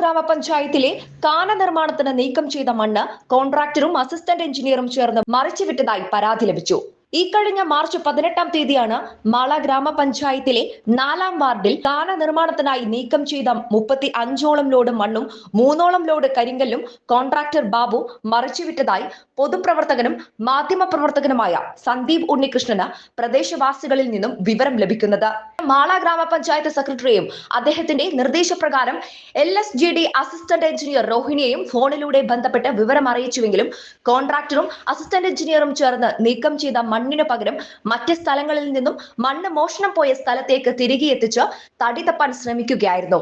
ഗ്രാമപഞ്ചായത്തിലെ കാന നിർമ്മാണത്തിന് നീക്കം ചെയ്ത മണ്ണ് കോൺട്രാക്ടറും അസിസ്റ്റന്റ് എഞ്ചിനീയറും ചേർന്ന് മറിച്ചുവിട്ടതായി പരാതി ലഭിച്ചു. ഈ കഴിഞ്ഞ മാർച്ച് പതിനെട്ടാം തീയതിയാണ് മാള ഗ്രാമപഞ്ചായത്തിലെ നാലാം വാർഡിൽ കാന നിർമ്മാണത്തിനായി നീക്കം ചെയ്ത മുപ്പത്തി അഞ്ചോളം ലോഡ് മണ്ണും മൂന്നോളം ലോഡ് കരിങ്കല്ലും കോൺട്രാക്ടർ ബാബു മറിച്ചുവിട്ടതായി പൊതുപ്രവർത്തകനും മാധ്യമപ്രവർത്തകനുമായ സന്ദീപ് ഉണ്ണികൃഷ്ണന് പ്രദേശവാസികളിൽ നിന്നും വിവരം ലഭിക്കുന്നത്. മാള ഗ്രാമപഞ്ചായത്ത് സെക്രട്ടറിയും അദ്ദേഹത്തിന്റെ നിർദ്ദേശപ്രകാരം L S G D assistant engineer രോഹിണിയെയും ഫോണിലൂടെ ബന്ധപ്പെട്ട് വിവരം അറിയിച്ചുവെങ്കിലും കോൺട്രാക്ടറും അസിസ്റ്റന്റ് എഞ്ചിനീയറും ചേർന്ന് നീക്കം ചെയ്ത മണ്ണിനു പകരം മറ്റ് സ്ഥലങ്ങളിൽ നിന്നും മണ്ണ് മോഷണം പോയ സ്ഥലത്തേക്ക് തിരികെ എത്തിച്ച് തടി തപ്പാൻ ശ്രമിക്കുകയായിരുന്നു.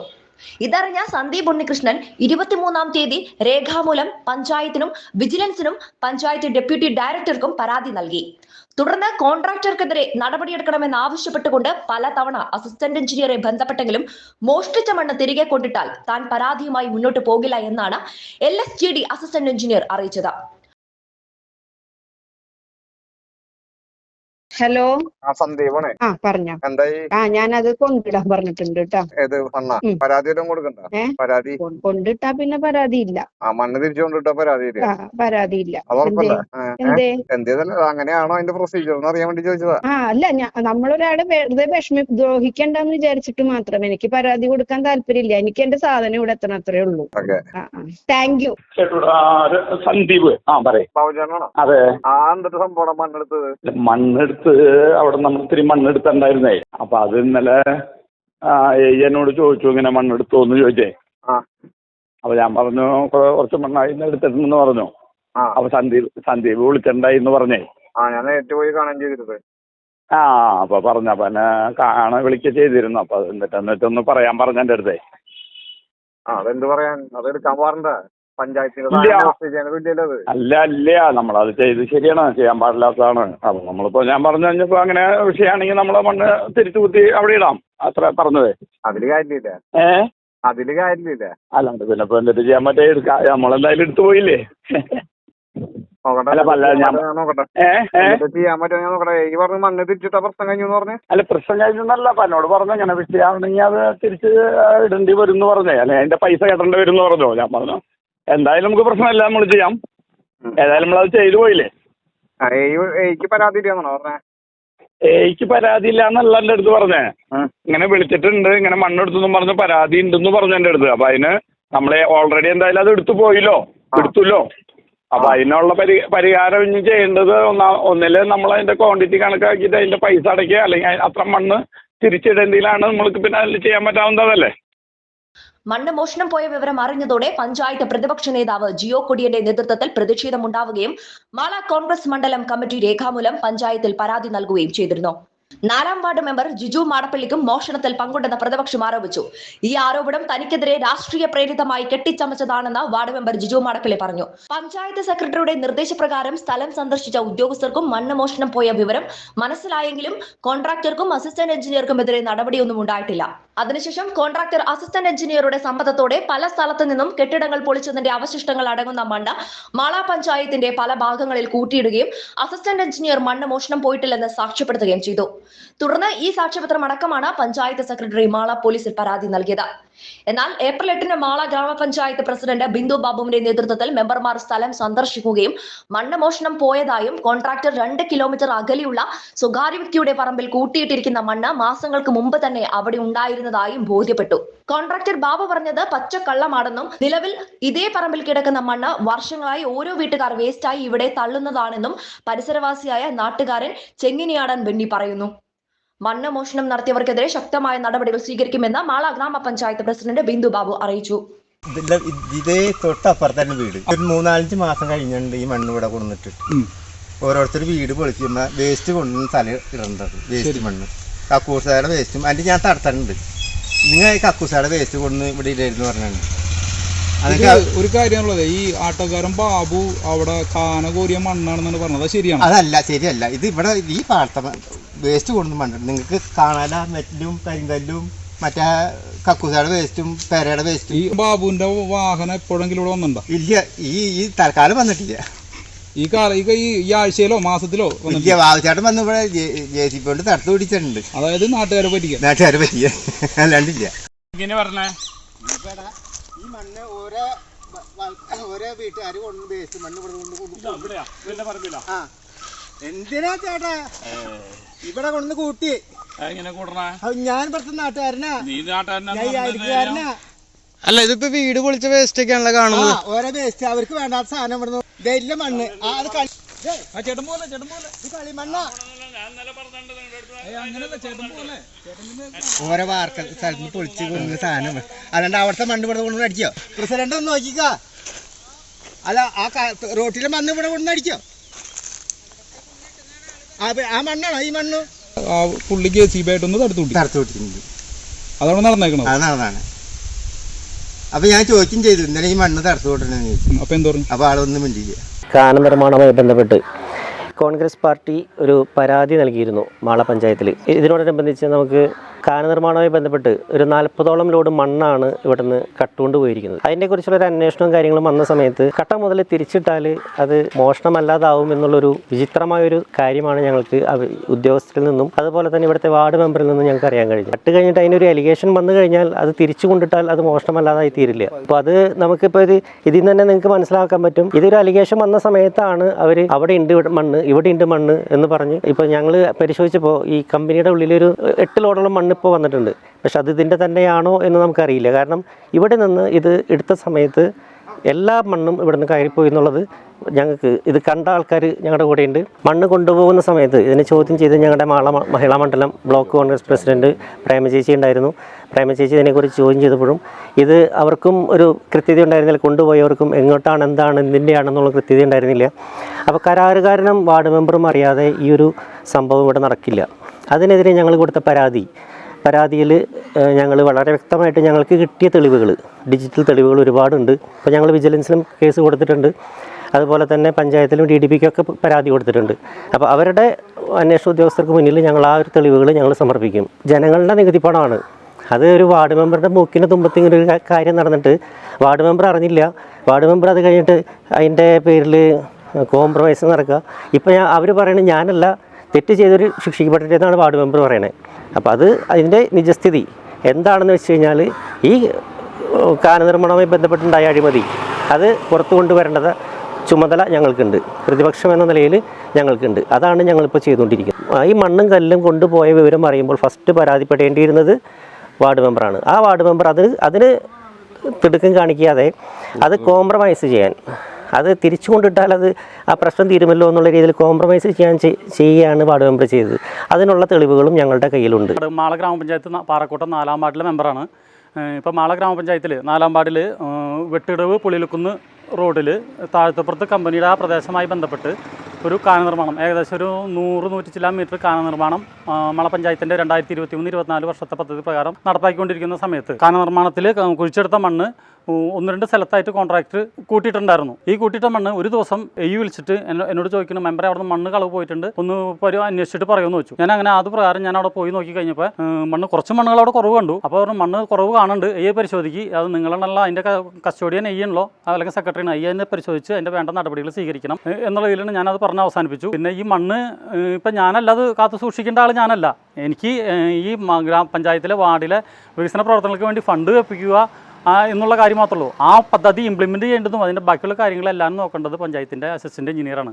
ഇതറിഞ്ഞ സന്ദീപ് ഉണ്ണികൃഷ്ണൻ ഇരുപത്തിമൂന്നാം തീയതി രേഖാമൂലം പഞ്ചായത്തിനും വിജിലൻസിനും പഞ്ചായത്ത് ഡെപ്യൂട്ടി ഡയറക്ടർക്കും പരാതി നൽകി. തുടർന്ന് കോൺട്രാക്ടർക്കെതിരെ നടപടിയെടുക്കണമെന്ന് ആവശ്യപ്പെട്ടുകൊണ്ട് പലതവണ അസിസ്റ്റന്റ് എഞ്ചിനീയറെ ബന്ധപ്പെട്ടെങ്കിലും മോഷ്ടിച്ച മണ്ണ് തിരികെ കൊണ്ടിട്ടാൽ താൻ പരാതിയുമായി മുന്നോട്ട് പോകില്ല എന്നാണ് എൽ അസിസ്റ്റന്റ് എഞ്ചിനീയർ അറിയിച്ചത്. ഹലോ. ആ സന്ദീപാണ്. ആ പറഞ്ഞോ. എന്തായി? ആ ഞാനത് കൊണ്ടിടാൻ പറഞ്ഞിട്ടുണ്ട് കേട്ടോ ഏത് മണ്ണ? പരാതി വല്ലതും കൊടുക്കണ്ട? ഏ? പരാതി? കൊണ്ടിട്ടാ പിന്നെ പരാതി ഇല്ല ആ മണ്ണ് തിരിച്ചു കൊണ്ടിട്ട പരാതി ഇല്ല ആ പരാതി ഇല്ല അത് ഉറപ്പല്ല? എന്തേ? എന്തേതല്ല അങ്ങനെയാണോ അതിന്റെ പ്രൊസീജിയർ എന്ന് അറിയാൻ വേണ്ടി ചോദിച്ചതാ. ആ അല്ല ഞാ നമ്മളൊരാളെ വെറുതെ വിഷമി ദ്രോഹിക്കണ്ടെന്ന് വിചാരിച്ചിട്ട് മാത്രം എനിക്ക് പരാതി കൊടുക്കാൻ താല്പര്യമില്ല. എനിക്ക് എന്റെ സാധനം ഇവിടെ എത്തണം അത്രേ ഉള്ളൂ. ഓക്കെ. ആ താങ്ക് യു സന്ദീപ്. ആ പറയ്. ബാബുചാണോ അതെ. ആ എന്നിട്ട് സംഭവം മണ്ണെടുത്തത്? മണ്ണെടുത്ത് അവിടെ നമ്മൾ ഇത്തിരി മണ്ണെടുത്തുണ്ടായിരുന്നേ. അപ്പൊ അത് ഇന്നലെ ആ എന്നോട് ചോദിച്ചു ഇങ്ങനെ മണ്ണെടുത്തോ? എന്ന് ചോദിച്ചേ. ആ. അപ്പൊ ഞാൻ പറഞ്ഞു "കൊ- കുറച്ച് മണ്ണായി എടുത്തിട്ടുണ്ടെന്ന് പറഞ്ഞു. ആ. അപ്പൊ സന്ദീപ് സന്ദീപ് വിളിച്ചിട്ടുണ്ടായി എന്ന് പറഞ്ഞേ. ആ ഞാൻ നേരിട്ട് പോയി കാണാൻ ചെയ്തിരുന്നത് ആ അപ്പൊ പറഞ്ഞു അപ്പൊ എന്നെ കാണാൻ വിളിക്ക ചെയ്തിരുന്നു. അപ്പൊ എന്നിട്ട് എന്നിട്ടൊന്ന് പറയാൻ പറഞ്ഞു എന്റെ അടുത്തേ. ആ അതെന്ത് പറയാൻ? അതെടുക്കാൻ പാടണ്ട? അല്ല അല്ല നമ്മളത് ചെയ്ത് ശരിയാണ്. ചെയ്യാൻ പാടില്ലാത്തതാണ് അപ്പൊ നമ്മളിപ്പോ ഞാൻ പറഞ്ഞു കഴിഞ്ഞപ്പോ അങ്ങനെ വിഷയമാണെങ്കിൽ നമ്മളെ മണ്ണ് തിരിച്ചു കുത്തി അവിടെ ഇടാം. അത്ര പറഞ്ഞതേ. അതിൽ കാര്യമില്ല. ഏ? അതിൽ കാര്യമില്ല. അല്ലാണ്ട് പിന്നെ ഇപ്പൊ എന്നിട്ട് ചെയ്യാൻ പറ്റേ എടുക്കാം. നമ്മളെന്തായാലും എടുത്തു പോയില്ലേ? അല്ല, പ്രശ്നം കഴിഞ്ഞു എന്ന് പറഞ്ഞേ അല്ല പ്രശ്നം കഴിഞ്ഞല്ല അപ്പൊ എന്നോട് പറഞ്ഞു ഇങ്ങനെ വിഷയമാണെങ്കിൽ അത് തിരിച്ച് ഇടേണ്ടി വരും എന്ന് പറഞ്ഞേ. അല്ലെ അതിന്റെ പൈസ കെട്ടേണ്ടി വരും എന്ന് പറഞ്ഞു? ഞാൻ പറഞ്ഞു. എന്തായാലും നമുക്ക് പ്രശ്നമില്ല നമ്മൾ ചെയ്യാം. ഏതായാലും നമ്മളത് ചെയ്തു പോയില്ലേ? പരാതി ഇല്ലാന്നാണോ പറഞ്ഞേ? എനിക്ക് പരാതി ഇല്ല എന്നല്ല എന്റെ അടുത്ത് പറഞ്ഞേ. ഇങ്ങനെ വിളിച്ചിട്ടുണ്ട് ഇങ്ങനെ മണ്ണെടുത്തെന്നും പറഞ്ഞ് പരാതി ഉണ്ടെന്ന് പറഞ്ഞു എന്റെ അടുത്ത്. അപ്പൊ അതിന് നമ്മളെ ഓൾറെഡി എന്തായാലും അത് എടുത്തു പോയില്ലോ. എടുത്തുല്ലോ എടുത്തല്ലോ. അപ്പൊ അതിനുള്ള പരി പരിഹാരം ഇനി ചെയ്യേണ്ടത് ഒന്നാ ഒന്നിൽ നമ്മൾ അതിന്റെ ക്വാണ്ടിറ്റി കണക്കാക്കിയിട്ട് അതിന്റെ പൈസ അടയ്ക്കുക. അല്ലെങ്കിൽ അത്ര മണ്ണ് തിരിച്ചിടേണ്ടതിലാണ് നമ്മൾക്ക് പിന്നെ അതിൽ ചെയ്യാൻ പറ്റാവുന്നതല്ലേ? മണ്ണ് മോഷണം പോയ വിവരം അറിഞ്ഞതോടെ പഞ്ചായത്ത് പ്രതിപക്ഷ നേതാവ് ജിയോ കൊടിയന്റെ നേതൃത്വത്തിൽ പ്രതിഷേധമുണ്ടാവുകയും മാള കോൺഗ്രസ് മണ്ഡലം കമ്മിറ്റി രേഖാമൂലം പഞ്ചായത്തിൽ പരാതി നൽകുകയും ചെയ്തിരുന്നു. നാലാം വാർഡ് മെമ്പർ ജിജു മാടപ്പള്ളിക്കും മോഷണത്തിൽ പങ്കുണ്ടെന്ന് പ്രതിപക്ഷം ആരോപിച്ചു. ഈ ആരോപണം തനിക്കെതിരെ രാഷ്ട്രീയ പ്രേരിതമായി കെട്ടിച്ചമച്ചതാണെന്ന് വാർഡ് മെമ്പർ ജിജു മാടപ്പള്ളി പറഞ്ഞു. പഞ്ചായത്ത് സെക്രട്ടറിയുടെ നിർദ്ദേശപ്രകാരം സ്ഥലം സന്ദർശിച്ച ഉദ്യോഗസ്ഥർക്കും മണ്ണ് മോഷണം പോയ വിവരം മനസ്സിലായെങ്കിലും കോൺട്രാക്ടർക്കും അസിസ്റ്റന്റ് എഞ്ചിനീയർക്കും എതിരെ നടപടിയൊന്നും ഉണ്ടായിട്ടില്ല. അതിനുശേഷം കോൺട്രാക്ടർ അസിസ്റ്റന്റ് എഞ്ചിനീയറുടെ സമ്മതത്തോടെ പല സ്ഥലത്തു നിന്നും കെട്ടിടങ്ങൾ പൊളിച്ചതിന്റെ അവശിഷ്ടങ്ങൾ അടങ്ങുന്ന മണ്ണ് മാള പഞ്ചായത്തിന്റെ പല ഭാഗങ്ങളിൽ കൂട്ടിയിടുകയും അസിസ്റ്റന്റ് എഞ്ചിനീയർ മണ്ണ് മോഷണം പോയിട്ടില്ലെന്ന് സാക്ഷ്യപ്പെടുത്തുകയും ചെയ്തു. തുടർന്ന് ഈ സാക്ഷ്യപത്രം അടക്കമാണ് പഞ്ചായത്ത് സെക്രട്ടറി മാള പോലീസിൽ പരാതി നൽകിയത്. എന്നാൽ ഏപ്രിൽ എട്ടിന് മാള ഗ്രാമപഞ്ചായത്ത് പ്രസിഡന്റ് ബിന്ദു ബാബുവിന്റെ നേതൃത്വത്തിൽ മെമ്പർമാർ സ്ഥലം സന്ദർശിക്കുകയും മണ്ണ് മോഷണം പോയതായും കോൺട്രാക്ടർ രണ്ട് കിലോമീറ്റർ അകലെയുള്ള സ്വകാര്യ വ്യക്തിയുടെ പറമ്പിൽ കൂട്ടിയിട്ടിരിക്കുന്ന മണ്ണ് മാസങ്ങൾക്ക് മുമ്പ് തന്നെ അവിടെ ഉണ്ടായിരുന്നതായും ബോധ്യപ്പെട്ടു. കോൺട്രാക്ടർ ബാബു പറഞ്ഞത് പച്ചക്കള്ളമാണെന്നും നിലവിൽ ഇതേ പറമ്പിൽ കിടക്കുന്ന മണ്ണ് വർഷങ്ങളായി ഓരോ വീട്ടുകാർ വേസ്റ്റായി ഇവിടെ തള്ളുന്നതാണെന്നും പരിസരവാസിയായ നാട്ടുകാരൻ ചെങ്ങിനിയാടൻ ബെന്നി പറയുന്നു. മണ്ണ് മോഷണം നടത്തിയവർക്കെതിരെ ശക്തമായ നടപടികൾ സ്വീകരിക്കുമെന്ന് മാള ഗ്രാമപഞ്ചായത്ത് പ്രസിഡന്റ് ബിന്ദു ബാബു അറിയിച്ചു. ഇതേ തൊട്ടപ്പുറത്ത് തന്നെ വീട്. ഒരു മൂന്നാലഞ്ച് മാസം കഴിഞ്ഞിട്ടുണ്ട് ഈ മണ്ണ് ഇവിടെ കൊണ്ടുവന്നിട്ട്. ഓരോരുത്തർ വീട് പൊളിക്കുമ്പോ വേസ്റ്റ് കൊണ്ടു തല ഇടേണ്ടത് വേസ്റ്റ് മണ്ണ്. കക്കൂസായുടെ വേസ്റ്റും അതിന്റെ ഞാൻ തടത്തലുണ്ട് നിങ്ങൾ കക്കൂസായുടെ വേസ്റ്റ് കൊണ്ടു ഇവിടെ ഇല്ലായിരുന്നു അതൊക്കെ ഒരു കാര്യമുള്ളത് ഈ ആട്ടക്കാരൻ ബാബു അവിടെ കാന കോരിയ മണ്ണാണെന്നാണ് പറഞ്ഞത്. അത് ശരിയാണ്? അതല്ല ശരിയല്ല. ഇത് ഇവിടെ ഈ പാടത്ത വേസ്റ്റ് കൊണ്ടുവന്ന് മണ്ണ്. നിങ്ങൾക്ക് കാണാല മെറ്റലും കരിങ്കല്ലും മറ്റേ കക്കൂസയുടെ വേസ്റ്റും പെരയുടെ വേസ്റ്റും ഈ ബാബുവിന്റെ വാഹനം എപ്പോഴെങ്കിലും ഇവിടെ വന്നിട്ടുണ്ടോ? ഇല്ല ഈ ഈ തൽക്കാലം വന്നിട്ടില്ല. ഈ കാല ഈ ഈ ആഴ്ചയിലോ മാസത്തിലോ ഇല്ല വന്ന് ഇവിടെ ജെ സി പി കൊണ്ട് തടുത്ത് പിടിച്ചിട്ടുണ്ട്. അതായത് നാട്ടുകാരെ പറ്റിക്കാൻ. നാട്ടുകാരെ പറ്റിയ അല്ലാണ്ടില്ല. ഇങ്ങനെ പറഞ്ഞേ. ഈ മണ്ണ് ഓരോ ഓരോ വീട്ടുകാർ കൊണ്ട് വേസ്റ്റ് മണ്ണ് ഇവിടെ കൊണ്ട് കൊണ്ട് ആ. എന്തിനാ ചേട്ടാ? ഇവിടെ കൊണ്ടുവന്ന് കൂട്ടി. എങ്ങനെ കൂടണ? അത് ഞാൻ ഇവിടുത്തെ നാട്ടുകാരനാ. നീ നാട്ടുകാരനാ അല്ല ഇതിപ്പോ വീട് പൊളിച്ച വേസ്റ്റ് ഒക്കെയാണല്ലോ ആ കാണുന്നത്. ഓരോ വേസ്റ്റ് അവർക്ക് വേണ്ടാത്ത സാധനം ഇവിടുന്ന്. ഇതെല്ലാം മണ്ണ്. ആ അത് ആ ചേട്ടൻ പോലെ ചേട്ടൻ പോലെ. ഇത് കളിമണ്ണാ. അങ്ങനല്ല ചേട്ടൻ പോലെ. ഓരോ വാർക്ക സ്ഥലത്ത് നിന്ന് പൊളിച്ച് കൊണ്ടുവന്ന സാധനം. അല്ലാണ്ട് അവിടുത്തെ മണ്ണ് ഇവിടെ കൊണ്ടു അടിക്കോ പ്രസിഡന്റ് ഒന്ന് നോക്കിക്ക. അല്ല ആ റോട്ടിലെ മണ്ണ് ഇവിടെ കൊണ്ടു അടിക്കോ ആ മണ്ണാണോ ഈ മണ്ണ്? ആ പുള്ളി കെ സി ബി ആയിട്ടൊന്ന് തടുത്തു കൂട്ടി വിട്ടിട്ടുണ്ട് അതാണ് നടന്നേക്കണത് അതാണ് അതാണ് അപ്പൊ ഞാൻ ചോദിക്കും ചെയ്തു ഇന്നലെ ഈ മണ്ണ് വിട്ടണെന്ന് ചോദിച്ചു. അപ്പൊ എന്തോ പറഞ്ഞു? അപ്പൊ ആളൊന്നും മിണ്ടിയില്ല. കാന നിർമ്മാണവുമായി ബന്ധപ്പെട്ട് കോൺഗ്രസ് പാർട്ടി ഒരു പരാതി നൽകിയിരുന്നു മാള പഞ്ചായത്തിൽ ഇതിനോടനുബന്ധിച്ച് നമുക്ക് കാന നിർമ്മാണവുമായി ബന്ധപ്പെട്ട് ഒരു നാൽപ്പതോളം ലോഡ് മണ്ണാണ് ഇവിടുന്ന് കട്ടുകൊണ്ട് പോയിരിക്കുന്നത്. അതിനെക്കുറിച്ചുള്ള ഒരു അന്വേഷണവും കാര്യങ്ങളും വന്ന സമയത്ത് കട്ട മുതൽ തിരിച്ചിട്ടാൽ അത് മോഷണമല്ലാതാവും എന്നുള്ളൊരു വിചിത്രമായൊരു കാര്യമാണ് ഞങ്ങൾക്ക് ഉദ്യോഗസ്ഥരിൽ നിന്നും അതുപോലെ തന്നെ ഇവിടുത്തെ വാർഡ് മെമ്പറിൽ നിന്നും ഞങ്ങൾക്ക് അറിയാൻ കഴിഞ്ഞു കട്ട് കഴിഞ്ഞിട്ട് അതിനൊരു അലിഗേഷൻ വന്നു കഴിഞ്ഞാൽ അത് തിരിച്ചു കൊണ്ടിട്ടാൽ അത് മോഷണമല്ലാതായി തീരില്ല. അപ്പോൾ അത് നമുക്കിപ്പോൾ ഇത് ഇതിൽ നിന്ന് തന്നെ നിങ്ങൾക്ക് മനസ്സിലാക്കാൻ പറ്റും. ഇതൊരു അലിഗേഷൻ വന്ന സമയത്താണ് അവർ അവിടെ ഉണ്ട് മണ്ണ് ഇവിടെ ഉണ്ട് മണ്ണ് എന്ന് പറഞ്ഞ് ഇപ്പോൾ ഞങ്ങൾ പരിശോധിച്ചപ്പോൾ ഈ കമ്പനിയുടെ ഉള്ളിലൊരു എട്ട് ലോഡോളം മണ്ണ് ഇപ്പോൾ വന്നിട്ടുണ്ട്. പക്ഷെ അത് ഇതിന്റെ തന്നെയാണോ എന്ന് നമുക്കറിയില്ല. കാരണം ഇവിടെ നിന്ന് ഇത് എടുത്ത സമയത്ത് എല്ലാ മണ്ണും ഇവിടുന്ന് കയറിപ്പോയി എന്നുള്ളത് ഞങ്ങൾക്ക് ഇത് കണ്ട ആൾക്കാർ ഞങ്ങളുടെ കൂടെയുണ്ട്. മണ്ണ് കൊണ്ടുപോകുന്ന സമയത്ത് ഇതിനെ ചോദ്യം ചെയ്ത് ഞങ്ങളുടെ മാള മഹിളാ മണ്ഡലം ബ്ലോക്ക് കോൺഗ്രസ് പ്രസിഡന്റ് പ്രേമചേച്ചി ഉണ്ടായിരുന്നു. പ്രേമചേച്ചി ഇതിനെക്കുറിച്ച് ചോദ്യം ചെയ്തപ്പോഴും ഇത് അവർക്കും ഒരു കൃത്യത ഉണ്ടായിരുന്നില്ല. കൊണ്ടുപോയവർക്കും എങ്ങോട്ടാണ് എന്താണ് എന്തിന്റെയാണെന്നുള്ള കൃത്യത ഉണ്ടായിരുന്നില്ല. അപ്പോൾ കരാറുകാരനും വാർഡ് മെമ്പറും അറിയാതെ ഈ ഒരു സംഭവം ഇവിടെ നടക്കില്ല. അതിനെതിരെ ഞങ്ങൾ കൊടുത്ത പരാതി പരാതിയിൽ ഞങ്ങൾ വളരെ വ്യക്തമായിട്ട് ഞങ്ങൾക്ക് കിട്ടിയ തെളിവുകൾ ഡിജിറ്റൽ തെളിവുകൾ ഒരുപാടുണ്ട്. അപ്പോൾ ഞങ്ങൾ വിജിലൻസിലും കേസ് കൊടുത്തിട്ടുണ്ട്. അതുപോലെ തന്നെ പഞ്ചായത്തിലും ഡി ഡി പിക്കൊക്കെ പരാതി കൊടുത്തിട്ടുണ്ട്. അപ്പോൾ അവരുടെ അന്വേഷണ ഉദ്യോഗസ്ഥർക്ക് മുന്നിൽ ഞങ്ങൾ ആ ഒരു തെളിവുകൾ ഞങ്ങൾ സമർപ്പിക്കും. ജനങ്ങളുടെ നികുതി പണമാണ്. അത് ഒരു വാർഡ് മെമ്പറുടെ മൂക്കിന് തുമ്പത്തിങ്ങനെ ഒരു കാര്യം നടന്നിട്ട് വാർഡ് മെമ്പർ അറിഞ്ഞില്ല. വാർഡ് മെമ്പർ അത് കഴിഞ്ഞിട്ട് അതിന്റെ പേരിൽ കോംപ്രമൈസ് നടക്കുക. ഇപ്പോൾ ഞാൻ അവർ പറയണത് ഞാനല്ല. തെറ്റ് ചെയ്തൊരു ശിക്ഷിക്കപ്പെട്ടിട്ടെന്നാണ് വാർഡ് മെമ്പർ പറയണത് അപ്പോൾ അത് അതിന്റെ നിജസ്ഥിതി. എന്താണെന്ന് വെച്ച് കഴിഞ്ഞാൽ ഈ കാനനിർമ്മാണവുമായി ബന്ധപ്പെട്ടുണ്ടായ അഴിമതി അത് പുറത്തു കൊണ്ടുവരേണ്ടത് ചുമതല ഞങ്ങൾക്കുണ്ട്. പ്രതിപക്ഷം എന്ന നിലയിൽ ഞങ്ങൾക്കുണ്ട്. അതാണ് ഞങ്ങളിപ്പോൾ ചെയ്തുകൊണ്ടിരിക്കുന്നത്. ഈ മണ്ണും കല്ലും കൊണ്ടുപോയ വിവരം അറിയുമ്പോൾ ഫസ്റ്റ് പരാതിപ്പെടേണ്ടിയിരുന്നത് വാർഡ് മെമ്പറാണ്. ആ വാർഡ് മെമ്പർ അത് അതിന് തിടുക്കം കാണിക്കാതെ അത് കോംപ്രമൈസ് ചെയ്യാൻ അത് തിരിച്ചു കൊണ്ടിട്ടാൽ അത് ആ പ്രശ്നം തീരുമല്ലോ എന്നുള്ള രീതിയിൽ കോംപ്രമൈസ് ചെയ്യാൻ ചെയ്- ചെയ്യുകയാണ് വാർഡ് മെമ്പർ ചെയ്തത്. അതിനുള്ള തെളിവുകളും ഞങ്ങളുടെ കയ്യിലുണ്ട്. മാള ഗ്രാമപഞ്ചായത്ത് പാറക്കോട്ടം നാലാം വാർഡിലെ മെമ്പറാണ്. ഇപ്പോൾ മാള ഗ്രാമപഞ്ചായത്തിൽ നാലാം വാർഡിൽ വെട്ടിടവ് പുളിലുക്കുന്ന് റോഡിൽ താഴത്തപ്പുറത്ത് കമ്പനിയുടെ ആ പ്രദേശമായി ബന്ധപ്പെട്ട് ഒരു കാന നിർമ്മാണം ഏകദേശം ഒരു നൂറ് നൂറ്റി ചില മീറ്റർ കാന നിർമ്മാണം മളപഞ്ചായത്തിന്റെ മാള പഞ്ചായത്തിന്റെ രണ്ടായിരത്തി ഇരുപത്തി മൂന്ന് ഇരുപത്തിനാല് വർഷത്തെ പദ്ധതി പ്രകാരം നടപ്പാക്കിക്കൊണ്ടിരിക്കുന്ന സമയത്ത് കാന നിർമ്മാണത്തിൽ കുഴിച്ചെടുത്ത മണ്ണ് ഒന്ന് രണ്ട് സ്ഥലത്തായിട്ട് കോൺട്രാക്ട് കൂട്ടിയിട്ടുണ്ടായിരുന്നു. ഈ കൂട്ടിയിട്ട മണ്ണ് ഒരു ദിവസം എയ്യ് വിളിച്ചിട്ട് എന്നോട് ചോദിക്കുന്നു മെമ്പറെ അവിടെ നിന്ന് മണ്ണ് കളവ് പോയിട്ടുണ്ട്. ഒന്ന് പരി അന്വേഷിച്ചിട്ട് പറയുമെന്ന് വെച്ചു ഞാൻ അങ്ങനെ അത് പ്രകാരം ഞാൻ അവിടെ പോയി നോക്കി കഴിഞ്ഞപ്പോൾ മണ്ണ് കുറച്ച് മണ്ണുകൾ അവിടെ കുറവ് കണ്ടു. അപ്പോൾ പറഞ്ഞു മണ്ണ് കുറവ് കാണുന്നുണ്ട്. എയ്യെ പരിശോധിക്ക്. അത് നിങ്ങളാണല്ലോ അതിന്റെ കസ്റ്റോഡിയൻ എയ്യണല്ലോ അല്ലെങ്കിൽ സെക്രട്ടറിയാണ് അയ്യെന്നെ പരിശോധിച്ച് അതിന്റെ വേണ്ട നടപടികൾ സ്വീകരിക്കണം. എന്നുള്ള രീതിയിലാണ് ഞാനത് പറഞ്ഞ് അവസാനിപ്പിച്ചു. പിന്നെ ഈ മണ്ണ് ഇപ്പം ഞാനല്ല അത് കാത്തു സൂക്ഷിക്കേണ്ട ആൾ ഞാനല്ല. എനിക്ക് ഈ ഗ്രാമ ഗ്രാമപഞ്ചായത്തിലെ വാർഡിലെ വികസന പ്രവർത്തനങ്ങൾക്ക് വേണ്ടി ഫണ്ട് വെപ്പിക്കുക എന്നുള്ള കാര്യം മാത്രമേ ഉള്ളൂ. ആ പദ്ധതി ഇംപ്ലിമെന്റ് ചെയ്യേണ്ടതും അതിന്റെ ബാക്കിയുള്ള കാര്യങ്ങളെല്ലാം നോക്കേണ്ടത് പഞ്ചായത്തിന്റെ അസിസ്റ്റന്റ് എഞ്ചിനീയറാണ്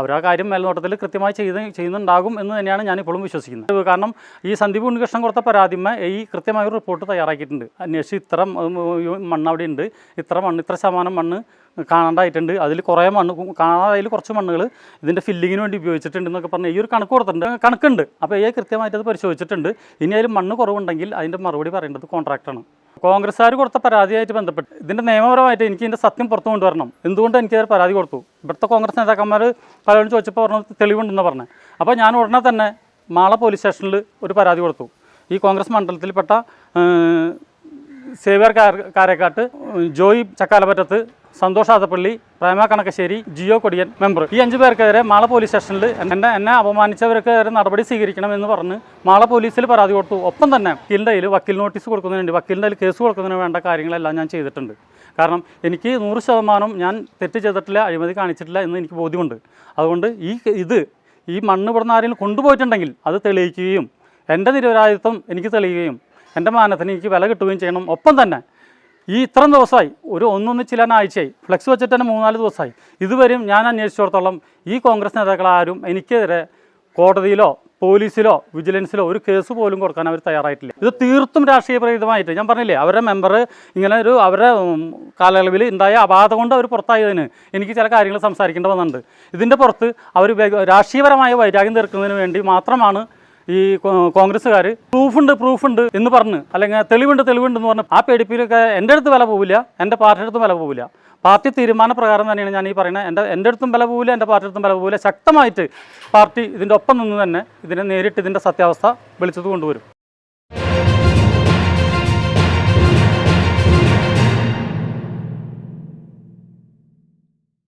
അവർ ആ കാര്യം മേൽനോട്ടത്തിൽ കൃത്യമായി ചെയ്ത് ചെയ്യുന്നുണ്ടാകും എന്ന് തന്നെയാണ് ഞാൻ ഇപ്പോഴും വിശ്വസിക്കുന്നത്. കാരണം ഈ സന്ദീപ് ഉണ്ണികൃഷ്ണൻ കൊടുത്ത പരാതിമ ഈ കൃത്യമായ ഒരു റിപ്പോർട്ട് തയ്യാറാക്കിയിട്ടുണ്ട്. അന്വേഷിച്ച് ഇത്ര മണ്ണ് അവിടെ ഉണ്ട്. ഇത്ര മണ്ണ് ഇത്ര ശതമാനം മണ്ണ് കാണാണ്ടായിട്ടുണ്ട്. അതിൽ കുറേ മണ്ണ് കാണാതായതിൽ കുറച്ച് മണ്ണുകൾ ഇതിന്റെ ഫില്ലിങ്ങിന് വേണ്ടി ഉപയോഗിച്ചിട്ടുണ്ട് എന്നൊക്കെ പറഞ്ഞ് ഈ ഒരു കണക്ക് കൊടുത്തിട്ടുണ്ട്. കണക്കുണ്ട്. അപ്പോൾ ഈ കൃത്യമായിട്ട് അത് പരിശോധിച്ചിട്ടുണ്ട്. ഇനി അതിൽ മണ്ണ് കുറവുണ്ടെങ്കിൽ അതിന്റെ മറുപടി പറയേണ്ടത് കോൺട്രാക്ടറാണ് കോൺഗ്രസ്സുകാർ കൊടുത്ത പരാതിയായിട്ട് ബന്ധപ്പെട്ട് ഇതിന്റെ നിയമപരമായിട്ട് എനിക്ക് ഇതിന്റെ സത്യം പുറത്തു കൊണ്ടുവരണം. എന്തുകൊണ്ട് എനിക്ക് അവർ പരാതി കൊടുത്തു? ഇവിടുത്തെ കോൺഗ്രസ് നേതാക്കന്മാർ പലരും ചോദിച്ചപ്പോൾ പറഞ്ഞു തെളിവുണ്ടെന്ന് പറഞ്ഞത് അപ്പോൾ ഞാൻ ഉടനെ തന്നെ മാള പോലീസ് സ്റ്റേഷനിൽ ഒരു പരാതി കൊടുത്തു. ഈ കോൺഗ്രസ് മണ്ഡലത്തിൽപ്പെട്ട സേവ്യർ കാര- കാരക്കാട്ട് ജോയി ചക്കാലപ്പറ്റത്ത് സന്തോഷ് ആതപ്പള്ളി പ്രേമ കണക്കശ്ശേരി ജിയോ കൊടിയൻ മെമ്പർ ഈ അഞ്ചു പേർക്കെതിരെ മാള പോലീസ് സ്റ്റേഷനിൽ എന്നെ എന്നെ അപമാനിച്ചവർക്കെതിരെ നടപടി സ്വീകരിക്കണം എന്ന് പറഞ്ഞ് മാള പോലീസിൽ പരാതി കൊടുത്തു. ഒപ്പം തന്നെ വക്കീലിന്റെ വക്കീൽ നോട്ടീസ് കൊടുക്കുന്നതിന് വേണ്ടി വക്കീലിന്റെ കയ്യിൽ കേസ് കൊടുക്കുന്നതിന് വേണ്ട കാര്യങ്ങളെല്ലാം ഞാൻ ചെയ്തിട്ടുണ്ട്. കാരണം എനിക്ക് നൂറ് ശതമാനം ഞാൻ തെറ്റ് ചെയ്തിട്ടില്ല അഴിമതി കാണിച്ചിട്ടില്ല എന്ന് എനിക്ക് ബോധ്യമുണ്ട്. അതുകൊണ്ട് ഈ ഇത് ഈ മണ്ണ് ഇവിടുന്ന് ആരെങ്കിലും കൊണ്ടുപോയിട്ടുണ്ടെങ്കിൽ അത് തെളിയിക്കുകയും എന്റെ നിരപരാധിത്വം എനിക്ക് തെളിയുകയും എന്റെ മാനത്തിന് എനിക്ക് വില കിട്ടുകയും ചെയ്യണം. ഒപ്പം തന്നെ ഈ ഇത്രയും ദിവസമായി ഒരു ഒന്നൊന്ന് ചില ആഴ്ചയായി ഫ്ലെക്സ് വെച്ചിട്ട് തന്നെ മൂന്നാൽ ദിവസമായി. ഇതുവരെയും ഞാൻ അന്വേഷിച്ചിടത്തോളം ഈ കോൺഗ്രസ് നേതാക്കളാരും എനിക്കെതിരെ കോടതിയിലോ പോലീസിലോ വിജിലൻസിലോ ഒരു കേസ് പോലും കൊടുക്കാൻ അവർ തയ്യാറായിട്ടില്ല. ഇത് തീർത്തും രാഷ്ട്രീയ പ്രേരിതമായിട്ട് ഞാൻ പറഞ്ഞില്ലേ അവരുടെ മെമ്പർ ഇങ്ങനെ ഒരു അവരുടെ കാലയളവിൽ ഉണ്ടായ അപാധ കൊണ്ട് അവർ പുറത്തായതിന് എനിക്ക് ചില കാര്യങ്ങൾ സംസാരിക്കേണ്ടി വന്നിട്ടുണ്ട്. ഇതിന്റെ പുറത്ത് അവർ രാഷ്ട്രീയപരമായ വൈരാഗ്യം തീർക്കുന്നതിന് വേണ്ടി മാത്രമാണ് ഈ കോൺഗ്രസ്സുകാർ പ്രൂഫുണ്ട് പ്രൂഫുണ്ട് എന്ന് പറഞ്ഞ് അല്ലെങ്കിൽ തെളിവുണ്ട് തെളിവുണ്ട് എന്ന് പറഞ്ഞ് ആ പേടിപ്പിലൊക്കെ എന്റെ അടുത്ത് വില പോവില്ല എന്റെ പാർട്ടിയുടെ അടുത്തും വില പോവില്ല. പാർട്ടി തീരുമാനപ്രകാരം തന്നെയാണ് ഞാൻ ഈ പറയുന്നത് എന്റെ എന്റെ അടുത്തും വില പോവില്ല എന്റെ പാർട്ടി അടുത്തും വില പോവില്ല. ശക്തമായിട്ട് പാർട്ടി ഇതിന്റെ ഒപ്പം നിന്ന് തന്നെ ഇതിനെ നേരിട്ട് ഇതിന്റെ സത്യാവസ്ഥ വെളിച്ചത്ത് കൊണ്ടുവരും.